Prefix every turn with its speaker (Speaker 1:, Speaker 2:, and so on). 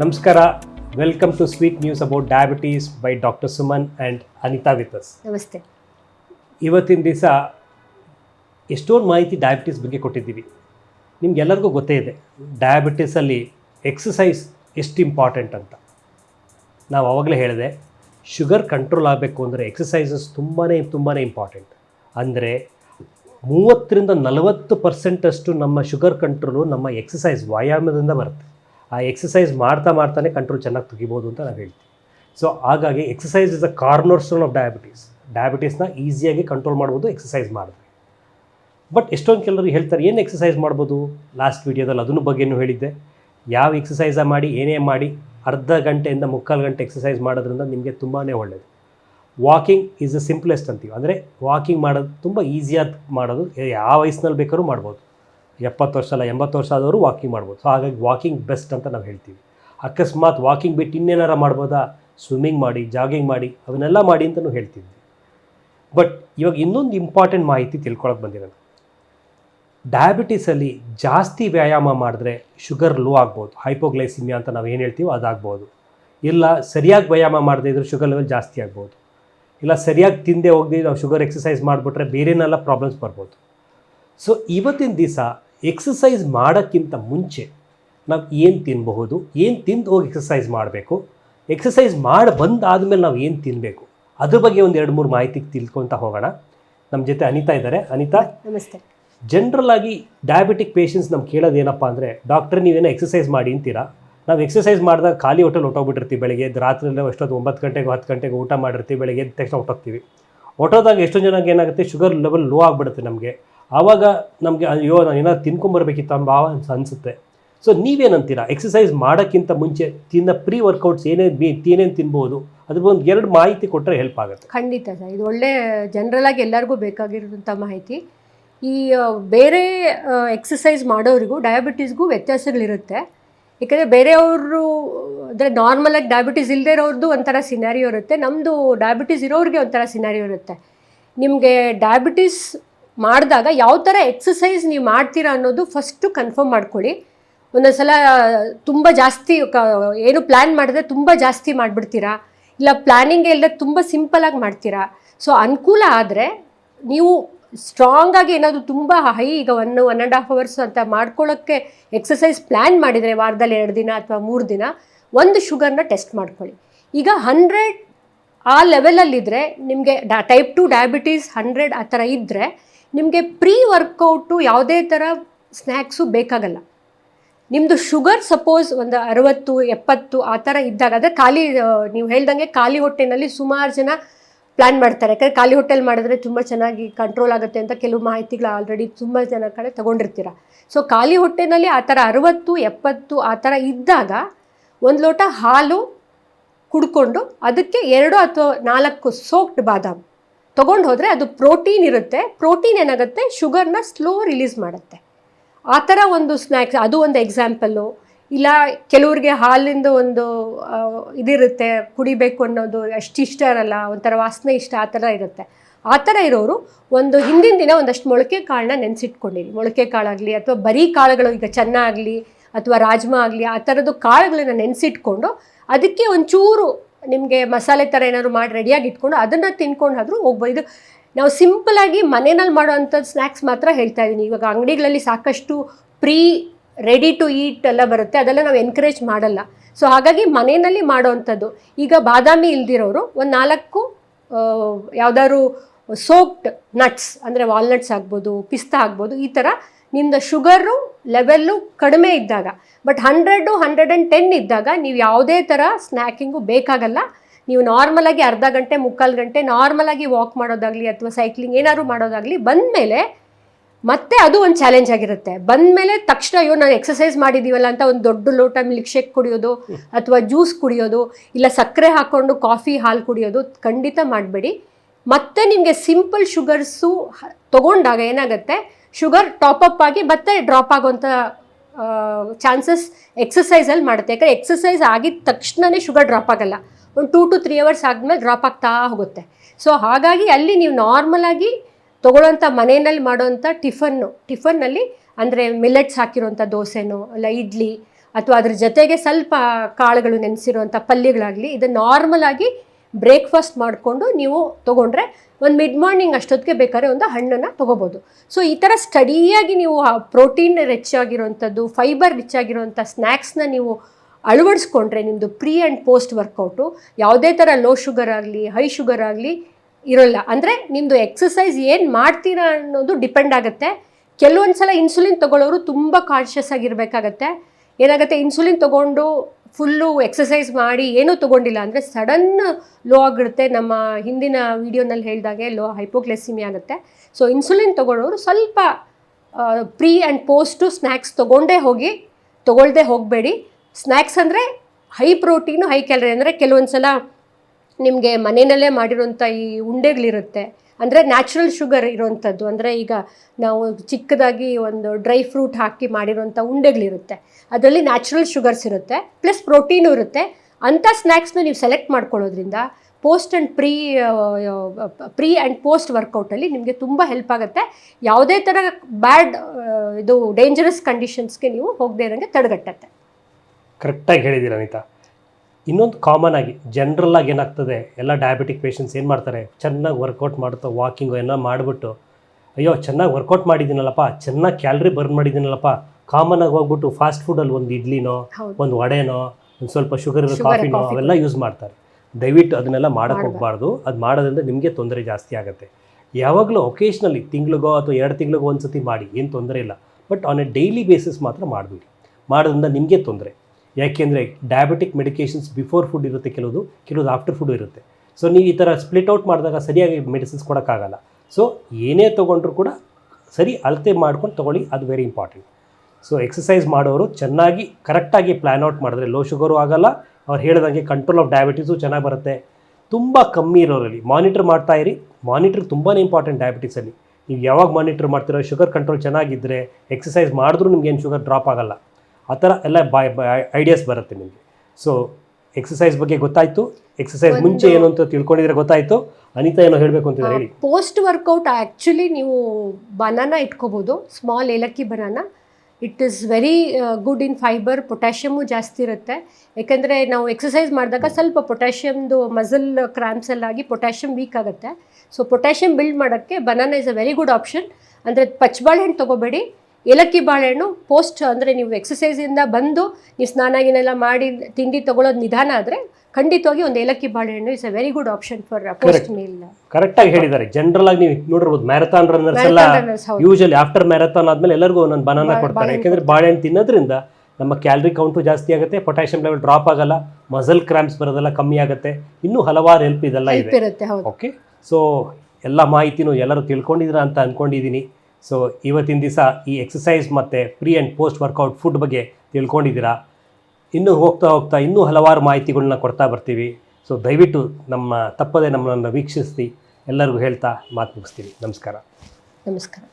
Speaker 1: ನಮಸ್ಕಾರ. Welcome to sweet news about diabetes by doctor Suman and Anita with us
Speaker 2: ನಮಸ್ತೆ.
Speaker 1: ಇವತ್ತಿನ ದಿವಸ ಎಷ್ಟೊಂದು ಮಾಹಿತಿ ಡಯಾಬಿಟೀಸ್ ಬಗ್ಗೆ ಕೊಟ್ಟಿದ್ದೀವಿ. ನಿಮ್ಗೆಲ್ಲರಿಗೂ ಗೊತ್ತೇ ಇದೆ ಡಯಾಬಿಟೀಸಲ್ಲಿ ಎಕ್ಸಸೈಸ್ ಎಷ್ಟು ಇಂಪಾರ್ಟೆಂಟ್ ಅಂತ. ನಾವು ಆವಾಗಲೇ ಹೇಳಿದೆ ಶುಗರ್ ಕಂಟ್ರೋಲ್ ಆಗಬೇಕು ಅಂದರೆ ಎಕ್ಸಸೈಸಸ್ ತುಂಬಾ ತುಂಬಾ ಇಂಪಾರ್ಟೆಂಟ್ ಅಂದರೆ ಮೂವತ್ತರಿಂದ ನಲವತ್ತು ಪರ್ಸೆಂಟಷ್ಟು ನಮ್ಮ ಶುಗರ್ ಕಂಟ್ರೋಲು ನಮ್ಮ ಎಕ್ಸಸೈಸ್ ವ್ಯಾಯಾಮದಿಂದ ಬರುತ್ತೆ. ಆ ಎಕ್ಸಸೈಸ್ ಮಾಡ್ತಾ ಮಾಡ್ತಾನೆ ಕಂಟ್ರೋಲ್ ಚೆನ್ನಾಗಿ ತೆಗಿಬೋದು ಅಂತ ನಾವು ಹೇಳ್ತೀವಿ. ಸೊ ಹಾಗಾಗಿ exercise is a cornerstone of diabetes ಡಯಾಬಿಟೀಸ್ನ ಈಸಿಯಾಗಿ ಕಂಟ್ರೋಲ್ ಮಾಡ್ಬೋದು ಎಕ್ಸಸೈಸ್ ಮಾಡಿದ್ರೆ ಬಟ್ ಎಷ್ಟೊಂದು ಕೆಲವರು ಹೇಳ್ತಾರೆ, ಏನು ಎಕ್ಸಸೈಸ್ ಮಾಡ್ಬೋದು? ಲಾಸ್ಟ್ ವೀಡಿಯೋದಲ್ಲಿ ಅದನ್ನು ಬಗ್ಗೆನೂ ಹೇಳಿದ್ದೆ. ಯಾವ ಎಕ್ಸಸೈಸ ಮಾಡಿ, ಏನೇ ಮಾಡಿ, ಅರ್ಧ ಗಂಟೆಯಿಂದ ಮುಕ್ಕಾಲು ಗಂಟೆ ಎಕ್ಸಸೈಸ್ ಮಾಡೋದ್ರಿಂದ ನಿಮಗೆ ತುಂಬಾ ಒಳ್ಳೆಯದು ವಾಕಿಂಗ್ ಈಸ್ ದ ಸಿಂಪ್ಲೆಸ್ಟ್ ಅಂತೀವಿ. ಅಂದರೆ ವಾಕಿಂಗ್ ಮಾಡೋದು ತುಂಬ ಈಸಿಯಾಗಿ ಮಾಡೋದು. ಯಾವ ವಯಸ್ಸಿನಲ್ಲಿ ಬೇಕಾದ್ರೂ ಮಾಡ್ಬೋದು. ಎಪ್ಪತ್ತು ವರ್ಷ ಅಲ್ಲ, ಎಂಬತ್ತು ವರ್ಷ ಆದವರು ವಾಕಿಂಗ್ ಮಾಡ್ಬೋದು. ಸೊ ಹಾಗಾಗಿ ವಾಕಿಂಗ್ ಬೆಸ್ಟ್ ಅಂತ ನಾವು ಹೇಳ್ತೀವಿ. ಅಕಸ್ಮಾತ್ ವಾಕಿಂಗ್ ಬಿಟ್ಟು ಇನ್ನೇನಾರ ಮಾಡ್ಬೋದಾ? ಸ್ವಿಮ್ಮಿಂಗ್ ಮಾಡಿ ಜಾಗಿಂಗ್ ಮಾಡಿ, ಅವನ್ನೆಲ್ಲ ಮಾಡಿ ಅಂತಲೂ ಹೇಳ್ತಿದ್ವಿ. ಬಟ್ ಇವಾಗ ಇನ್ನೊಂದು ಇಂಪಾರ್ಟೆಂಟ್ ಮಾಹಿತಿ ತಿಳ್ಕೊಳಕ್ಕೆ ಬಂದಿರೋದು ಡಯಾಬಿಟೀಸಲ್ಲಿ ಜಾಸ್ತಿ ವ್ಯಾಯಾಮ ಮಾಡಿದ್ರೆ ಶುಗರ್ ಲೋ ಆಗ್ಬೋದು. ಹೈಪೋಗ್ಲೈಸಿಮಿಯಾ ಅಂತ ನಾವು ಏನು ಹೇಳ್ತೀವೋ ಅದಾಗ್ಬೋದು. ಇಲ್ಲ, ಸರಿಯಾಗಿ ವ್ಯಾಯಾಮ ಮಾಡದೇ ಇದ್ರೆ ಶುಗರ್ ಲೆವೆಲ್ ಜಾಸ್ತಿ ಆಗ್ಬೋದು. ಇಲ್ಲ, ಸರಿಯಾಗಿ ತಿಂದೆ ಹೋಗದೆ ನಾವು ಶುಗರ್ ಎಕ್ಸಸೈಸ್ ಮಾಡಿಬಿಟ್ರೆ ಬೇರೆನೆಲ್ಲ ಪ್ರಾಬ್ಲಮ್ಸ್ ಬರ್ಬೋದು. ಸೊ ಇವತ್ತಿನ ದಿವಸ ಎಕ್ಸಸೈಸ್ ಮಾಡೋಕ್ಕಿಂತ ಮುಂಚೆ ನಾವು ಏನು ತಿನ್ನಬಹುದು ಏನು ತಿಂದು ಹೋಗಿ ಎಕ್ಸಸೈಸ್ ಮಾಡಬೇಕು ಎಕ್ಸಸೈಸ್ ಮಾಡಿ ಬಂದಾದಮೇಲೆ ನಾವು ಏನು ತಿನ್ನಬೇಕು ಅದ್ರ ಬಗ್ಗೆ ಒಂದು ಎರಡು ಮೂರು ಮಾಹಿತಿ ತಿಳ್ಕೊತ ಹೋಗೋಣ. ನಮ್ಮ ಜೊತೆ ಅನಿತಾ ಇದ್ದಾರೆ. ಅನಿತಾ
Speaker 2: ನಮಸ್ತೆ.
Speaker 1: ಜನರಲ್ ಆಗಿ ಡಯಾಬಿಟಿಕ್ ಪೇಷಂಟ್ಸ್ ನಮ್ಗೆ ಕೇಳೋದು ಏನಪ್ಪ ಅಂದರೆ ಡಾಕ್ಟರ್ ನೀವೇನೋ ಎಕ್ಸಸೈಸ್ ಮಾಡಿ ಅಂತೀರಾ? ನಾವು ಎಕ್ಸಸೈಸ್ ಮಾಡಿದಾಗ ಖಾಲಿ ಹೋಟೆಲ್ ಹೊಟ್ಟೋಗ್ಬಿಟ್ಟಿರ್ತೀವಿ ಬೆಳಗ್ಗೆ ಎದ್ದು ರಾತ್ರಿ ಎಷ್ಟೊತ್ತು ಒಂಬತ್ತು ಗಂಟೆಗೆ ಹತ್ತು ಗಂಟೆಗೆ ಊಟ ಮಾಡಿರ್ತೀವಿ ಬೆಳಗ್ಗೆ ತಕ್ಷಣ ಹೊಟ್ಟೋಗ್ತೀವಿ ಹೊಟ್ಟೋದಾಗ ಎಷ್ಟೊಂದು ಜನಕ್ಕೆ ಏನಾಗುತ್ತೆ ಶುಗರ್ ಲೆವೆಲ್ ಲೋ ಆಗಿಬಿಡುತ್ತೆ ನಮಗೆ. ಆವಾಗ ನಮಗೆ ಅಯ್ಯೋ, ನಾನು ಏನಾದ್ರು ತಿನ್ಕೊಂಬರ್ಬೇಕಿತ್ತು ಅನ್ನೋ ಭಾವ ಅನಿಸುತ್ತೆ. ಸೊ ನೀವೇನಂತೀರಾ? ಎಕ್ಸಸೈಸ್ ಮಾಡೋಕ್ಕಿಂತ ಮುಂಚೆ ತಿನ್ನ ಪ್ರೀ ವರ್ಕೌಟ್ಸ್ ಏನೇನು ಬಿ ಏನೇನು ತಿನ್ಬೋದು? ಅದ್ರ ಒಂದು ಎರಡು ಮಾಹಿತಿ ಕೊಟ್ಟರೆ ಹೆಲ್ಪ್ ಆಗುತ್ತೆ.
Speaker 2: ಖಂಡಿತ ಸರ್. ಇದು ಒಳ್ಳೆ ಜನರಲ್ ಆಗಿ ಎಲ್ಲರಿಗೂ ಬೇಕಾಗಿರೋಂಥ ಮಾಹಿತಿ. ಈ ಬೇರೆ ಎಕ್ಸಸೈಸ್ ಮಾಡೋರಿಗೂ ಡಯಾಬಿಟೀಸ್ಗೂ ವ್ಯತ್ಯಾಸಗಳಿರುತ್ತೆ. ಯಾಕಂದರೆ ಬೇರೆಯವರು, ಅಂದರೆ ನಾರ್ಮಲಾಗಿ ಡಯಾಬಿಟೀಸ್ ಇಲ್ಲದೆ ಇರೋರ್ದು ಒಂಥರ ಸಿನಾರಿಯೋ ಇರುತ್ತೆ. ನಮ್ಮದು ಡಯಾಬಿಟೀಸ್ ಇರೋರಿಗೆ ಒಂಥರ ಸಿನಾರಿಯೋ ಇರುತ್ತೆ. ನಿಮಗೆ ಡಯಾಬಿಟೀಸ್ ಮಾಡಿದಾಗ ಯಾವ ಥರ ಎಕ್ಸಸೈಸ್ ನೀವು ಮಾಡ್ತೀರಾ ಅನ್ನೋದು ಫಸ್ಟು ಕನ್ಫರ್ಮ್ ಮಾಡ್ಕೊಳ್ಳಿ. ಒಂದೊಂದು ಸಲ ತುಂಬ ಜಾಸ್ತಿ ಏನು ಪ್ಲ್ಯಾನ್ ಮಾಡಿದ್ರೆ ತುಂಬ ಜಾಸ್ತಿ ಮಾಡಿಬಿಡ್ತೀರಾ? ಇಲ್ಲ ಪ್ಲ್ಯಾನಿಂಗ್ ಇಲ್ಲದೆ ತುಂಬ ಸಿಂಪಲಾಗಿ ಮಾಡ್ತೀರಾ? ಸೊ ಅನುಕೂಲ ಆದರೆ ನೀವು ಸ್ಟ್ರಾಂಗಾಗಿ ಏನಾದರೂ ತುಂಬ ಹೈ ಈಗ one one and half hours ಅಂತ ಮಾಡ್ಕೊಳ್ಳೋಕ್ಕೆ ಎಕ್ಸಸೈಸ್ ಪ್ಲ್ಯಾನ್ ಮಾಡಿದರೆ ವಾರದಲ್ಲಿ ಎರಡು ದಿನ ಅಥವಾ ಮೂರು ದಿನ ಒಂದು ಶುಗರ್ನ ಟೆಸ್ಟ್ ಮಾಡ್ಕೊಳ್ಳಿ. ಈಗ ಹಂಡ್ರೆಡ್ ಆ ಲೆವೆಲಲ್ಲಿದ್ದರೆ ನಿಮಗೆ ಡಾ ಟೈಪ್ ಟು ಡಯಾಬಿಟೀಸ್ ಹಂಡ್ರೆಡ್ ಆ ಥರ ಇದ್ದರೆ ನಿಮಗೆ ಪ್ರೀ ವರ್ಕೌಟು ಯಾವುದೇ ಥರ ಸ್ನ್ಯಾಕ್ಸು ಬೇಕಾಗಲ್ಲ. ನಿಮ್ಮದು ಶುಗರ್ ಸಪೋಸ್ ಒಂದು ಅರವತ್ತು, ಎಪ್ಪತ್ತು ಆ ಥರ ಇದ್ದಾಗ ಅಂದರೆ ಖಾಲಿ ನೀವು ಹೇಳ್ದಂಗೆ ಖಾಲಿ ಹೊಟ್ಟೆನಲ್ಲಿ ಸುಮಾರು ಜನ ಪ್ಲ್ಯಾನ್ ಮಾಡ್ತಾರೆ. ಯಾಕಂದರೆ ಖಾಲಿ ಹೋಟೆಲ್ ಮಾಡಿದ್ರೆ ತುಂಬ ಚೆನ್ನಾಗಿ ಕಂಟ್ರೋಲ್ ಆಗುತ್ತೆ ಅಂತ ಕೆಲವು ಮಾಹಿತಿಗಳು ಆಲ್ರೆಡಿ ತುಂಬ ಜನ ಕಡೆ ತಗೊಂಡಿರ್ತೀರ. ಸೊ, ಖಾಲಿ ಹೊಟ್ಟೆನಲ್ಲಿ ಆ ಥರ ಅರವತ್ತು, ಎಪ್ಪತ್ತು ಆ ಥರ ಇದ್ದಾಗ ಒಂದು ಲೋಟ ಹಾಲು ಕುಡ್ಕೊಂಡು ಅದಕ್ಕೆ ಎರಡು ಅಥವಾ ನಾಲ್ಕು ಸೋಕ್ಡ್ ಬಾದಾಮ್. ತೊಗೊಂಡು ಹೋದರೆ ಅದು ಪ್ರೋಟೀನ್ ಇರುತ್ತೆ. ಪ್ರೋಟೀನ್ ಏನಾಗುತ್ತೆ? ಶುಗರ್ನ ಸ್ಲೋ ರಿಲೀಸ್ ಮಾಡುತ್ತೆ. ಆ ಥರ ಒಂದು ಸ್ನ್ಯಾಕ್ಸ್ ಅದು ಒಂದು ಎಕ್ಸಾಂಪಲ್ಲು. ಇಲ್ಲ, ಕೆಲವ್ರಿಗೆ ಹಾಲಿಂದು ಒಂದು ಇದಿರುತ್ತೆ. ಕುಡಿಬೇಕು ಅನ್ನೋದು ಅಷ್ಟು ಇಷ್ಟ ಇರಲ್ಲ. ಒಂಥರ ವಾಸನೆ ಇಷ್ಟ, ಆ ಥರ ಇರುತ್ತೆ. ಆ ಥರ ಇರೋರು ಒಂದು ಹಿಂದಿನ ದಿನ ಒಂದಷ್ಟು ಮೊಳಕೆ ಕಾಳನ್ನ ನೆನೆಸಿಟ್ಕೊಂಡಿರಿ. ಮೊಳಕೆ ಕಾಳಾಗಲಿ ಅಥವಾ ಬರೀ ಕಾಳುಗಳು, ಈಗ ಚೆನ್ನಾಗಲಿ ಅಥವಾ ರಾಜ್ಮಾ ಆಗಲಿ ಆ ಥರದ್ದು ಕಾಳುಗಳನ್ನ ನೆನೆಸಿಟ್ಕೊಂಡು ಅದಕ್ಕೆ ಒಂಚೂರು ನಿಮಗೆ ಮಸಾಲೆ ಥರ ಏನಾದ್ರು ಮಾಡಿ ರೆಡಿಯಾಗಿ ಇಟ್ಕೊಂಡು ಅದನ್ನು ತಿನ್ಕೊಂಡಾದ್ರೂ ಹೋಗ್ಬೋದು. ಇದು ನಾವು ಸಿಂಪಲಾಗಿ ಮನೆಯಲ್ಲಿ ಮಾಡೋವಂಥದ್ದು ಸ್ನ್ಯಾಕ್ಸ್ ಮಾತ್ರ ಹೇಳ್ತಾ ಇದ್ದೀನಿ ಇವಾಗ ಅಂಗಡಿಗಳಲ್ಲಿ ಸಾಕಷ್ಟು ಪ್ರೀ ರೆಡಿ ಟು ಈಟ್ ಎಲ್ಲ ಬರುತ್ತೆ. ಅದೆಲ್ಲ ನಾವು ಎನ್ಕರೇಜ್ ಮಾಡಲ್ಲ. ಸೊ ಹಾಗಾಗಿ ಮನೆಯಲ್ಲಿ ಮಾಡೋವಂಥದ್ದು. ಈಗ ಬಾದಾಮಿ ಇಲ್ದಿರೋರು ಒಂದು ನಾಲ್ಕು ಯಾವುದಾದ್ರು ಸೋಕ್ಡ್ ನಟ್ಸ್ ಅಂದರೆ ವಾಲ್ನಟ್ಸ್ ಆಗ್ಬೋದು, ಪಿಸ್ತಾ ಆಗ್ಬೋದು, ಈ ಥರ ನಿಂದ ಶುಗರು ಲೆವೆಲ್ಲು ಕಡಿಮೆ ಇದ್ದಾಗ, but hundred hundred and ten ಇದ್ದಾಗ ನೀವು ಯಾವುದೇ ಥರ ಸ್ನ್ಯಾಕಿಂಗು ಬೇಕಾಗಲ್ಲ. ನೀವು ನಾರ್ಮಲಾಗಿ ಅರ್ಧ ಗಂಟೆ, ಮುಕ್ಕಾಲು ಗಂಟೆ ನಾರ್ಮಲಾಗಿ ವಾಕ್ ಮಾಡೋದಾಗಲಿ ಅಥವಾ ಸೈಕ್ಲಿಂಗ್ ಏನಾದ್ರು ಮಾಡೋದಾಗಲಿ ಬಂದಮೇಲೆ ಮತ್ತೆ ಅದು ಒಂದು ಚಾಲೆಂಜ್ ಆಗಿರುತ್ತೆ. ಬಂದಮೇಲೆ ತಕ್ಷಣ ಅಯ್ಯೋ ನಾನು ಎಕ್ಸಸೈಸ್ ಮಾಡಿದ್ದೀವಲ್ಲ ಅಂತ ಒಂದು ದೊಡ್ಡ ಲೋಟ ಮಿಲ್ಕ್ ಶೇಕ್ ಕುಡಿಯೋದು ಅಥವಾ ಜ್ಯೂಸ್ ಕುಡಿಯೋದು ಇಲ್ಲ ಸಕ್ಕರೆ ಹಾಕ್ಕೊಂಡು ಕಾಫಿ ಹಾಲು ಕುಡಿಯೋದು ಖಂಡಿತ ಮಾಡಬೇಡಿ. ಮತ್ತೆ ನಿಮಗೆ ಸಿಂಪಲ್ ಶುಗರ್ಸು ತಗೊಂಡಾಗ ಏನಾಗುತ್ತೆ? ಶುಗರ್ ಟಾಪಪ್ ಆಗಿ ಮತ್ತೆ ಡ್ರಾಪ್ ಆಗುವಂಥ ಚಾನ್ಸಸ್ ಎಕ್ಸಸೈಸಲ್ಲಿ ಮಾಡುತ್ತೆ. ಯಾಕಂದರೆ ಎಕ್ಸಸೈಸ್ ಆಗಿದ ತಕ್ಷಣವೇ ಶುಗರ್ ಡ್ರಾಪ್ ಆಗಲ್ಲ. ಒಂದು ಟೂ ಟು ತ್ರೀ ಅವರ್ಸ್ ಆದಮೇಲೆ ಡ್ರಾಪ್ ಆಗ್ತಾ ಹೋಗುತ್ತೆ. ಸೊ ಹಾಗಾಗಿ ಅಲ್ಲಿ ನೀವು ನಾರ್ಮಲಾಗಿ ತೊಗೊಳ್ಳೋಂಥ ಮನೆಯಲ್ಲಿ ಮಾಡೋವಂಥ ಟಿಫನ್ನು ಟಿಫನ್ನಲ್ಲಿ ಅಂದರೆ ಮಿಲೆಟ್ಸ್ ಹಾಕಿರೋಂಥ ದೋಸೆನೋ ಅಲ್ಲ ಇಡ್ಲಿ, ಅಥವಾ ಅದ್ರ ಜೊತೆಗೆ ಸ್ವಲ್ಪ ಕಾಳುಗಳು ನೆನೆಸಿರುವಂಥ ಪಲ್ಯಗಳಾಗಲಿ, ಇದನ್ನು ನಾರ್ಮಲ್ ಆಗಿ ಬ್ರೇಕ್ಫಾಸ್ಟ್ ಮಾಡಿಕೊಂಡು ನೀವು ತೊಗೊಂಡ್ರೆ ಒಂದು ಮಿಡ್ ಮಾರ್ನಿಂಗ್ ಅಷ್ಟೊತ್ತಿಗೆ ಬೇಕಾದ್ರೆ ಒಂದು ಹಣ್ಣನ್ನು ತೊಗೋಬೋದು. ಸೊ ಈ ಥರ ಸ್ಟಡಿಯಾಗಿ ನೀವು ಪ್ರೋಟೀನ್ ರಿಚ್ ಆಗಿರುವಂಥದ್ದು ಫೈಬರ್ ರಿಚ್ ಆಗಿರುವಂಥ ಸ್ನ್ಯಾಕ್ಸ್ನ ನೀವು ಅಳವಡಿಸ್ಕೊಂಡ್ರೆ ನಿಮ್ಮದು ಪ್ರೀ ಆ್ಯಂಡ್ ಪೋಸ್ಟ್ ವರ್ಕೌಟು ಯಾವುದೇ ಥರ ಲೋ ಶುಗರ್ ಆಗಲಿ ಹೈ ಶುಗರ್ ಆಗಲಿ ಇರೋಲ್ಲ. ಅಂದರೆ ನಿಮ್ಮದು ಎಕ್ಸಸೈಸ್ ಏನು ಮಾಡ್ತೀರಾ ಅನ್ನೋದು ಡಿಪೆಂಡ್ ಆಗುತ್ತೆ. ಕೆಲವೊಂದು ಸಲ ಇನ್ಸುಲಿನ್ ತೊಗೊಳ್ಳೋರು ತುಂಬ ಕಾನ್ಷಿಯಸ್ ಆಗಿರಬೇಕಾಗತ್ತೆ. ಏನಾಗುತ್ತೆ? ಇನ್ಸುಲಿನ್ ತೊಗೊಂಡು ಫುಲ್ಲು ಎಕ್ಸಸೈಸ್ ಮಾಡಿ ಏನೂ ತೊಗೊಂಡಿಲ್ಲ ಅಂದರೆ ಸಡನ್ ಲೋ ಆಗಿರುತ್ತೆ. ನಮ್ಮ ಹಿಂದಿನ ವೀಡಿಯೋನಲ್ಲಿ ಹೇಳಿದಾಗೆ ಲೋ ಹೈಪೋಗ್ಲೆಸಿಮಿ ಆಗುತ್ತೆ ಸೊ ಇನ್ಸುಲಿನ್ ತೊಗೊಳ್ಳೋರು ಸ್ವಲ್ಪ ಪ್ರೀ ಆ್ಯಂಡ್ ಪೋಸ್ಟು ಸ್ನ್ಯಾಕ್ಸ್ ತೊಗೊಂಡೇ ಹೋಗಿ, ತೊಗೊಳ್ದೆ ಹೋಗಬೇಡಿ. ಸ್ನ್ಯಾಕ್ಸ್ ಅಂದರೆ ಹೈ ಪ್ರೋಟೀನು ಹೈ ಕ್ಯಾಲರಿ ಅಂದರೆ ಕೆಲವೊಂದು ಸಲ ನಿಮಗೆ ಮನೆಯಲ್ಲೇ ಮಾಡಿರೋಂಥ ಈ ಉಂಡೆಗಳಿರುತ್ತೆ. ಅಂದರೆ ನ್ಯಾಚುರಲ್ ಶುಗರ್ ಇರೋವಂಥದ್ದು ಅಂದರೆ ಈಗ ನಾವು ಚಿಕ್ಕದಾಗಿ ಒಂದು ಡ್ರೈ ಫ್ರೂಟ್ ಹಾಕಿ ಮಾಡಿರೋಂಥ ಉಂಡೆಗಳಿರುತ್ತೆ. ಅದರಲ್ಲಿ ನ್ಯಾಚುರಲ್ ಶುಗರ್ಸ್ ಇರುತ್ತೆ ಪ್ಲಸ್ ಪ್ರೋಟೀನು ಇರುತ್ತೆ. ಅಂಥ ಸ್ನ್ಯಾಕ್ಸ್ನ ನೀವು ಸೆಲೆಕ್ಟ್ ಮಾಡ್ಕೊಳ್ಳೋದ್ರಿಂದ post and pre pre and post ವರ್ಕೌಟಲ್ಲಿ ನಿಮಗೆ ತುಂಬ ಹೆಲ್ಪ್ ಆಗುತ್ತೆ. ಯಾವುದೇ ಥರ ಬ್ಯಾಡ್ ಇದು ಡೇಂಜರಸ್ ಕಂಡೀಷನ್ಸ್ಗೆ ನೀವು ಹೋಗದೇ ಇರೋಂಗೆ ತಡೆಗಟ್ಟತ್ತೆ.
Speaker 1: ಕರೆಕ್ಟಾಗಿ ಹೇಳಿದ್ದೀರ ಅನಿತಾ. ಇನ್ನೊಂದು ಕಾಮನ್ ಆಗಿ ಜನರಲ್ ಆಗಿ ಏನಾಗ್ತದೆ ಎಲ್ಲ ಡಯಾಬಿಟಿಕ್ ಪೇಷಂಟ್ಸ್ ಏನು ಮಾಡ್ತಾರೆ ಚೆನ್ನಾಗಿ ವರ್ಕೌಟ್ ಮಾಡ್ತಾ ವಾಕಿಂಗು ಎಲ್ಲ ಮಾಡಿಬಿಟ್ಟು ಅಯ್ಯೋ ಚೆನ್ನಾಗಿ ವರ್ಕೌಟ್ ಮಾಡಿದ್ದೀನಲ್ಲಪ್ಪ ಚೆನ್ನಾಗಿ ಕ್ಯಾಲ್ರಿ ಬರ್ನ್ ಮಾಡಿದ್ದೀನಲ್ಲಪ್ಪ ಕಾಮನ್ ಆಗಿ ಹೋಗ್ಬಿಟ್ಟು ಫಾಸ್ಟ್ ಫುಡಲ್ಲಿ ಒಂದು ಇಡ್ಲಿನೋ ಒಂದು ವಡೆನೋ ಒಂದು ಸ್ವಲ್ಪ ಶುಗರ್ ಇರೋ ಕಾಫಿನೋ ಅವೆಲ್ಲ ಯೂಸ್ ಮಾಡ್ತಾರೆ. ದಯವಿಟ್ಟು ಅದನ್ನೆಲ್ಲ ಮಾಡಕ್ಕೆ. ಹೋಗಬಾರ್ದು. ಅದು ಮಾಡೋದ್ರಿಂದ ನಿಮಗೆ ತೊಂದರೆ ಜಾಸ್ತಿ ಆಗುತ್ತೆ. ಯಾವಾಗಲೂ ಒಕೇಶ್ನಲಿ ತಿಂಗ್ಳಿಗೋ ಅಥವಾ ಎರಡು ತಿಂಗ್ಳಿಗೋ ಒಂದು ಸತಿ ಮಾಡಿ ಏನು ತೊಂದರೆ ಇಲ್ಲ. But on a daily basis ಮಾತ್ರ ಮಾಡಬೇಡಿ ಮಾಡೋದ್ರಿಂದ ನಿಮಗೆ ತೊಂದರೆ. ಯಾಕೆಂದರೆ ಡಯಾಬಿಟಿಕ್ ಮೆಡಿಕೇಷನ್ಸ್ ಬಿಫೋರ್ ಫುಡ್ ಇರುತ್ತೆ ಕೆಲವು ಕೆಲವು ಆಫ್ಟರ್ ಫುಡ್ ಇರುತ್ತೆ. ಸೊ ನೀವು ಈ ಥರ ಸ್ಪ್ಲಿಟ್ ಔಟ್ ಮಾಡಿದಾಗ ಸರಿಯಾಗಿ ಮೆಡಿಸಿನ್ಸ್ ಕೊಡೋಕ್ಕಾಗಲ್ಲ. ಸೊ ಏನೇ ತೊಗೊಂಡ್ರು ಕೂಡ ಸರಿ ಅಳತೆ ಮಾಡ್ಕೊಂಡು ತೊಗೊಳ್ಳಿ, ಅದು ವೆರಿ ಇಂಪಾರ್ಟೆಂಟ್ ಸೊ ಎಕ್ಸಸೈಸ್ ಮಾಡೋರು ಚೆನ್ನಾಗಿ ಕರೆಕ್ಟಾಗಿ ಪ್ಲ್ಯಾನ್ ಔಟ್ ಮಾಡಿದ್ರೆ ಲೋ ಶುಗರು ಆಗಲ್ಲ, ಅವ್ರು ಹೇಳಿದಂಗೆ ಕಂಟ್ರೋಲ್ ಆಫ್ ಡಯಾಬಿಟೀಸು ಚೆನ್ನಾಗಿ ಬರುತ್ತೆ. ತುಂಬ ಕಮ್ಮಿ ಇರೋರಲ್ಲಿ. ಮಾನಿಟರ್ ಮಾಡ್ತಾ ಇರಿ. ಮಾನಿಟರ್ ತುಂಬಾ ಇಂಪಾರ್ಟೆಂಟ್ ಡಯಾಬಿಟೀಸಲ್ಲಿ ನೀವು ಯಾವಾಗ ಮಾನಿಟರ್ ಮಾಡ್ತಿರೋ ಶುಗರ್ ಕಂಟ್ರೋಲ್ ಚೆನ್ನಾಗಿದ್ದರೆ ಎಕ್ಸಸೈಸ್ ಮಾಡಿದ್ರೂ ನಿಮ್ಗೇನು ಶುಗರ್ ಡ್ರಾಪ್ ಆಗಲ್ಲ. ಆ ಥರ ಎಲ್ಲ ಬಾಯ್ ಐಡಿಯಾಸ್ ಬರುತ್ತೆ ನಿಮಗೆ. ಸೊ ಎಕ್ಸಸೈಸ್ ಬಗ್ಗೆ ಗೊತ್ತಾಯಿತು. ಎಕ್ಸಸೈಸ್ ಮುಂಚೆ ಏನು ಅಂತ ತಿಳ್ಕೊಂಡಿದ್ರೆ ಗೊತ್ತಾಯಿತು. ಅನಿತಾ ಏನೋ ಹೇಳಬೇಕು ಅಂತ ಹೇಳಿ.
Speaker 2: ಪೋಸ್ಟ್ ವರ್ಕೌಟ್ ಆ್ಯಕ್ಚುಲಿ ನೀವು ಬನಾನ ಇಟ್ಕೋಬೋದು ಸ್ಮಾಲ್ ಏಲಕ್ಕಿ banana it is very good in fibre potassium ಜಾಸ್ತಿ ಇರುತ್ತೆ. ಯಾಕೆಂದರೆ ನಾವು ಎಕ್ಸಸೈಸ್ ಮಾಡಿದಾಗ ಸ್ವಲ್ಪ ಪೊಟ್ಯಾಷಿಯಮ್ದು ಮಸಲ್ ಆಗಿ ಪೊಟ್ಯಾಷಿಯಮ್ ವೀಕ್ ಆಗುತ್ತೆ. ಸೊ ಪೊಟ್ಯಾಷಿಯಮ್ ಬಿಲ್ಡ್ ಮಾಡೋಕ್ಕೆ banana is a very good option ಅಂದರೆ ಪಚ್ಚಬಾಳೆಹಣ್ಣು ತೊಗೋಬೇಡಿ. ಏಲಕ್ಕಿ ಬಾಳೆಹಣ್ಣು ಪೋಸ್ಟ್ ಅಂದರೆ ನೀವು ಎಕ್ಸಸೈಸಿಂದ ಬಂದು ನೀವು ಸ್ನಾನ ಗಿನೆಲ್ಲ ಮಾಡಿ ತಿಂಡಿ ತೊಗೊಳೋದು ನಿಧಾನ ಆದರೆ ಖಂಡಿತವಾಗಿ ಒಂದು ಏಲಕ್ಕಿ ಬಾಳೆಹಣ್ಣು is a very good option for post meal
Speaker 1: ಕರೆಕ್ಟಾಗಿ ಹೇಳಿದ್ದಾರೆ. ಜನರಲ್ ಆಗಿ ನೀವು ನೋಡಿರ್ಬೋದು. ಮ್ಯಾರಥಾನ್ ರನ್ನರ್ಸ್ ಎಲ್ಲ ಯೂಶಲಿ ಆಫ್ಟರ್ ಮ್ಯಾರಥಾನ್ ಆದ್ಮೇಲೆ ಎಲ್ಲರಿಗೂ ಒಂದೊಂದು ಬನಾನ ಕೊಡ್ತಾರೆ. ಯಾಕಂದ್ರೆ ಬಾಳೆಹಣ್ಣು ತಿನ್ನೋದ್ರಿಂದ ನಮ್ಮ ಕ್ಯಾಲರಿ ಕೌಂಟು ಜಾಸ್ತಿ ಆಗುತ್ತೆ ಪೊಟ್ಯಾಷಿಯಂ ಲೆವೆಲ್ ಡ್ರಾಪ್ ಆಗಲ್ಲ ಮಸಲ್ ಕ್ರಾಂಪ್ಸ್ ಬರೋದೆಲ್ಲ ಕಮ್ಮಿ ಆಗುತ್ತೆ. ಇನ್ನೂ ಹಲವಾರು ಹೆಲ್ಪ್ ಇದೆಲ್ಲ ಇದೆ. ಓಕೆ ಸೊ ಎಲ್ಲ ಮಾಹಿತಿನೂ ಎಲ್ಲರೂ ತಿಳ್ಕೊಂಡಿದ್ರ ಅಂತ ಅಂದ್ಕೊಂಡಿದ್ದೀನಿ ಸೊ ಇವತ್ತಿನ ದಿವಸ ಈ ಎಕ್ಸಸೈಸ್ ಮತ್ತು pre and post workout food ಬಗ್ಗೆ ತಿಳ್ಕೊಂಡಿದ್ದೀರಾ? ಇನ್ನೂ ಹೋಗ್ತಾ ಹೋಗ್ತಾ ಇನ್ನೂ ಹಲವಾರು ಮಾಹಿತಿಗಳನ್ನ ಕೊಡ್ತಾ ಬರ್ತೀವಿ. ಸೊ ದಯವಿಟ್ಟು ನಮ್ಮ ತಪ್ಪದೆ ನಮ್ಮನ್ನು ವೀಕ್ಷಿಸಿ. ಎಲ್ಲರಿಗೂ ಹೇಳ್ತಾ ಮಾತು ಮುಗಿಸ್ತೀವಿ ನಮಸ್ಕಾರ.
Speaker 2: ನಮಸ್ಕಾರ.